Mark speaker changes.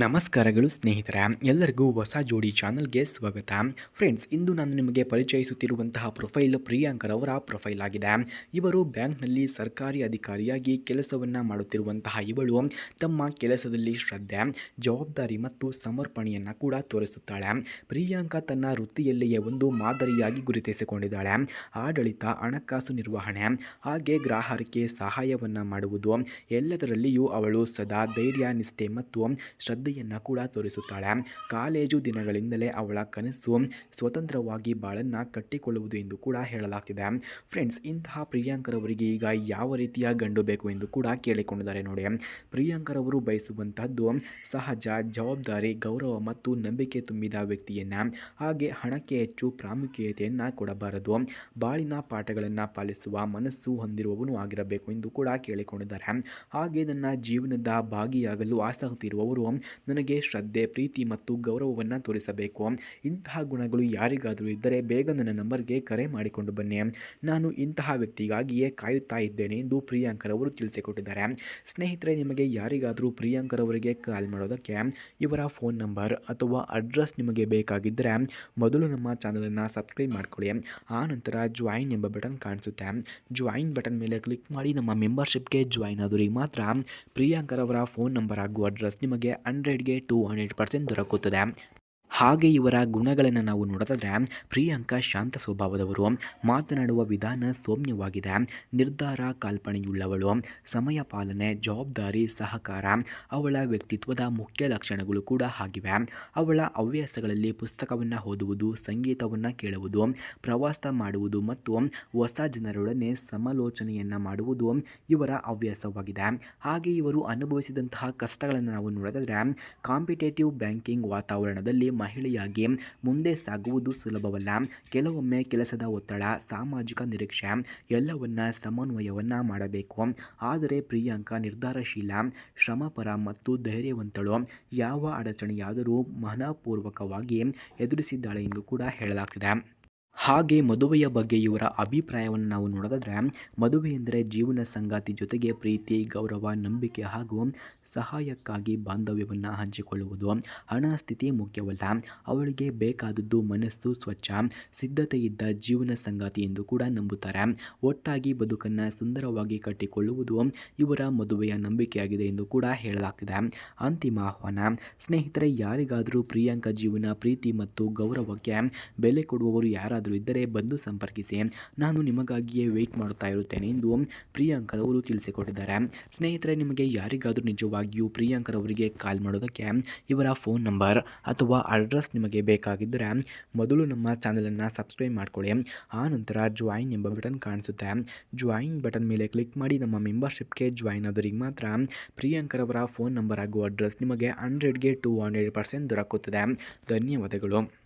Speaker 1: ನಮಸ್ಕಾರಗಳು ಸ್ನೇಹಿತರೆ, ಎಲ್ಲರಿಗೂ ಹೊಸ ಜೋಡಿ ಚಾನಲ್ಗೆ ಸ್ವಾಗತ. ಫ್ರೆಂಡ್ಸ್, ಇಂದು ನಾನು ನಿಮಗೆ ಪರಿಚಯಿಸುತ್ತಿರುವಂತಹ ಪ್ರೊಫೈಲ್ ಪ್ರಿಯಾಂಕರವರ ಪ್ರೊಫೈಲ್ ಆಗಿದೆ. ಇವರು ಬ್ಯಾಂಕ್ನಲ್ಲಿ ಸರ್ಕಾರಿ ಅಧಿಕಾರಿಯಾಗಿ ಕೆಲಸವನ್ನು ಮಾಡುತ್ತಿರುವಂತಹ ಇವಳು ತಮ್ಮ ಕೆಲಸದಲ್ಲಿ ಶ್ರದ್ಧೆ, ಜವಾಬ್ದಾರಿ ಮತ್ತು ಸಮರ್ಪಣೆಯನ್ನು ಕೂಡ ತೋರಿಸುತ್ತಾಳೆ. ಪ್ರಿಯಾಂಕಾ ತನ್ನ ವೃತ್ತಿಯಲ್ಲಿಯೇ ಒಂದು ಮಾದರಿಯಾಗಿ ಗುರುತಿಸಿಕೊಂಡಿದ್ದಾಳೆ. ಆಡಳಿತ, ಹಣಕಾಸು ನಿರ್ವಹಣೆ, ಹಾಗೆ ಗ್ರಾಹಕರಿಗೆ ಸಹಾಯವನ್ನು ಮಾಡುವುದು ಎಲ್ಲದರಲ್ಲಿಯೂ ಅವಳು ಸದಾ ಧೈರ್ಯ ನಿಷ್ಠೆ ಮತ್ತು ಶ್ರದ್ಧೆಯನ್ನು ಕೂಡ ತೋರಿಸುತ್ತಾಳೆ. ಕಾಲೇಜು ದಿನಗಳಿಂದಲೇ ಅವಳ ಕನಸು ಸ್ವತಂತ್ರವಾಗಿ ಬಾಳನ್ನು ಕಟ್ಟಿಕೊಳ್ಳುವುದು ಎಂದು ಕೂಡ ಹೇಳಲಾಗ್ತಿದೆ. ಫ್ರೆಂಡ್ಸ್, ಇಂತಹ ಪ್ರಿಯಾಂಕರವರಿಗೆ ಈಗ ಯಾವ ರೀತಿಯ ಗಂಡು ಬೇಕು ಎಂದು ಕೂಡ ಕೇಳಿಕೊಂಡಿದ್ದಾರೆ ನೋಡಿ. ಪ್ರಿಯಾಂಕರವರು ಬಯಸುವಂತಹದ್ದು ಸಹಜ, ಜವಾಬ್ದಾರಿ, ಗೌರವ ಮತ್ತು ನಂಬಿಕೆ ತುಂಬಿದ ವ್ಯಕ್ತಿಯನ್ನು, ಹಾಗೆ ಹಣಕ್ಕೆ ಹೆಚ್ಚು ಪ್ರಾಮುಖ್ಯತೆಯನ್ನು ಕೊಡಬಾರದು. ಬಾಳಿನ ಪಾಠಗಳನ್ನು ಪಾಲಿಸುವ ಮನಸ್ಸು ಹೊಂದಿರುವವನು ಆಗಿರಬೇಕು ಎಂದು ಕೂಡ ಕೇಳಿಕೊಂಡಿದ್ದಾರೆ. ಹಾಗೆ ನನ್ನ ಜೀವನದ ಭಾಗಿಯಾಗಲು ಆಸಕ್ತಿ ಇರುವವರು ನನಗೆ ಶ್ರದ್ಧೆ, ಪ್ರೀತಿ ಮತ್ತು ಗೌರವವನ್ನು ತೋರಿಸಬೇಕು. ಇಂತಹ ಗುಣಗಳು ಯಾರಿಗಾದರೂ ಇದ್ದರೆ ಬೇಗ ನನ್ನ ನಂಬರ್ಗೆ ಕರೆ ಮಾಡಿಕೊಂಡು ಬನ್ನಿ. ನಾನು ಇಂತಹ ವ್ಯಕ್ತಿಗಾಗಿಯೇ ಕಾಯುತ್ತಾ ಇದ್ದೇನೆ ಎಂದು ಪ್ರಿಯಾಂಕರವರು ತಿಳಿಸಿಕೊಟ್ಟಿದ್ದಾರೆ. ಸ್ನೇಹಿತರೆ, ನಿಮಗೆ ಯಾರಿಗಾದರೂ ಪ್ರಿಯಾಂಕರವರಿಗೆ ಕಾಲ್ ಮಾಡೋದಕ್ಕೆ ಇವರ ಫೋನ್ ನಂಬರ್ ಅಥವಾ ಅಡ್ರೆಸ್ ನಿಮಗೆ ಬೇಕಾಗಿದ್ದರೆ ಮೊದಲು ನಮ್ಮ ಚಾನಲನ್ನು ಸಬ್ಸ್ಕ್ರೈಬ್ ಮಾಡಿಕೊಳ್ಳಿ. ಆ ನಂತರ ಜಾಯಿನ್ ಎಂಬ ಬಟನ್ ಕಾಣಿಸುತ್ತೆ. ಜಾಯಿನ್ ಬಟನ್ ಮೇಲೆ ಕ್ಲಿಕ್ ಮಾಡಿ ನಮ್ಮ ಮೆಂಬರ್ಶಿಪ್ಗೆ ಜಾಯಿನ್ ಆದವರಿಗೆ ಮಾತ್ರ ಪ್ರಿಯಾಂಕರವರ ಫೋನ್ ನಂಬರ್ ಹಾಗೂ ಅಡ್ರೆಸ್ ನಿಮಗೆ ಹಂಡ್ರೆಡ್ಗೆ ಟು ಹಂಡ್ರೆಡ್ ಪರ್ಸೆಂಟ್ ದೊರಕುತ್ತದೆ. ಹಾಗೆ ಇವರ ಗುಣಗಳನ್ನು ನಾವು ನೋಡೋದಾದರೆ, ಪ್ರಿಯಾಂಕಾ ಶಾಂತ ಸ್ವಭಾವದವರು, ಮಾತನಾಡುವ ವಿಧಾನ ಸೌಮ್ಯವಾಗಿದೆ. ನಿರ್ಧಾರ ಕಲ್ಪನೆಯುಳ್ಳವಳು ಸಮಯ ಪಾಲನೆ, ಜವಾಬ್ದಾರಿ, ಸಹಕಾರ, ಅವಳ ವ್ಯಕ್ತಿತ್ವದ ಮುಖ್ಯ ಲಕ್ಷಣಗಳು ಕೂಡ ಆಗಿವೆ. ಅವಳ ಹವ್ಯಾಸಗಳಲ್ಲಿ ಪುಸ್ತಕವನ್ನು ಓದುವುದು, ಸಂಗೀತವನ್ನು ಕೇಳುವುದು, ಪ್ರವಾಸ ಮಾಡುವುದು ಮತ್ತು ಹೊಸ ಜನರೊಡನೆ ಸಮಾಲೋಚನೆಯನ್ನು ಮಾಡುವುದು ಇವರ ಹವ್ಯಾಸವಾಗಿದೆ. ಹಾಗೆ ಇವರು ಅನುಭವಿಸಿದಂತಹ ಕಷ್ಟಗಳನ್ನು ನಾವು ನೋಡೋದಾದರೆ, ಕಾಂಪಿಟೇಟಿವ್ ಬ್ಯಾಂಕಿಂಗ್ ವಾತಾವರಣದಲ್ಲಿ ಮಹಿಳೆಯಾಗಿ ಮುಂದೆ ಸಾಗುವುದು ಸುಲಭವಲ್ಲ. ಕೆಲವೊಮ್ಮೆ ಕೆಲಸದ ಒತ್ತಡ, ಸಾಮಾಜಿಕ ನಿರೀಕ್ಷೆ ಎಲ್ಲವನ್ನ ಸಮನ್ವಯವನ್ನು ಮಾಡಬೇಕು. ಆದರೆ ಪ್ರಿಯಾಂಕಾ ನಿರ್ಧಾರಶೀಲ, ಶ್ರಮಪರ ಮತ್ತು ಧೈರ್ಯವಂತಳು. ಯಾವ ಅಡಚಣೆಯಾದರೂ ಮನಪೂರ್ವಕವಾಗಿ ಎದುರಿಸಿದ್ದಾಳೆ ಎಂದು ಕೂಡ ಹೇಳಲಾಗ್ತಿದೆ. ಹಾಗೆ ಮದುವೆಯ ಬಗ್ಗೆ ಇವರ ಅಭಿಪ್ರಾಯವನ್ನು ನಾವು ನೋಡೋದಾದರೆ, ಮದುವೆ ಎಂದರೆ ಜೀವನ ಸಂಗಾತಿ ಜೊತೆಗೆ ಪ್ರೀತಿ, ಗೌರವ, ನಂಬಿಕೆ ಹಾಗೂ ಸಹಾಯಕ್ಕಾಗಿ ಬಾಂಧವ್ಯವನ್ನು ಹಂಚಿಕೊಳ್ಳುವುದು. ಹಣ ಸ್ಥಿತಿ ಮುಖ್ಯವಲ್ಲ. ಅವಳಿಗೆ ಬೇಕಾದದ್ದು ಮನಸ್ಸು, ಸ್ವಚ್ಛ, ಸಿದ್ಧತೆಯಿದ್ದ ಜೀವನ ಸಂಗಾತಿ ಎಂದು ಕೂಡ ನಂಬುತ್ತಾರೆ. ಒಟ್ಟಾಗಿ ಬದುಕನ್ನು ಸುಂದರವಾಗಿ ಕಟ್ಟಿಕೊಳ್ಳುವುದು ಇವರ ಮದುವೆಯ ನಂಬಿಕೆಯಾಗಿದೆ ಎಂದು ಕೂಡ ಹೇಳಲಾಗ್ತಿದೆ. ಅಂತಿಮ ಆಹ್ವಾನ, ಸ್ನೇಹಿತರೆ, ಯಾರಿಗಾದರೂ ಪ್ರಿಯಾಂಕ ಜೀವನ, ಪ್ರೀತಿ ಮತ್ತು ಗೌರವಕ್ಕೆ ಬೆಲೆ ಕೊಡುವವರು ಯಾರಾದರೂ ಇದ್ದರೆ ಬಂದು ಸಂಪರ್ಕಿಸಿ. ನಾನು ನಿಮಗಾಗಿಯೇ ವೆಯ್ಟ್ ಮಾಡುತ್ತಾ ಇರುತ್ತೇನೆ ಎಂದು ಪ್ರಿಯಾಂಕರವರು ತಿಳಿಸಿಕೊಟ್ಟಿದ್ದಾರೆ. ಸ್ನೇಹಿತರೆ, ನಿಮಗೆ ಯಾರಿಗಾದರೂ ನಿಜವಾಗಿಯೂ ಪ್ರಿಯಾಂಕರವರಿಗೆ ಕಾಲ್ ಮಾಡೋದಕ್ಕೆ ಇವರ ಫೋನ್ ನಂಬರ್ ಅಥವಾ ಅಡ್ರೆಸ್ ನಿಮಗೆ ಬೇಕಾಗಿದ್ದರೆ ಮೊದಲು ನಮ್ಮ ಚಾನಲನ್ನು ಸಬ್ಸ್ಕ್ರೈಬ್ ಮಾಡಿಕೊಳ್ಳಿ. ಆ ನಂತರ ಜಾಯಿನ್ ಎಂಬ ಬಟನ್ ಕಾಣಿಸುತ್ತೆ. ಜಾಯಿನ್ ಬಟನ್ ಮೇಲೆ ಕ್ಲಿಕ್ ಮಾಡಿ ನಮ್ಮ ಮೆಂಬರ್ಶಿಪ್ಗೆ ಜಾಯಿನ್ ಆದವರಿಗೆ ಮಾತ್ರ ಪ್ರಿಯಾಂಕರವರ ಫೋನ್ ನಂಬರ್ ಹಾಗೂ ಅಡ್ರೆಸ್ ನಿಮಗೆ ಹಂಡ್ರೆಡ್ಗೆ ಟು ಹಂಡ್ರೆಡ್ ಪರ್ಸೆಂಟ್ ದೊರಕುತ್ತದೆ. ಧನ್ಯವಾದಗಳು.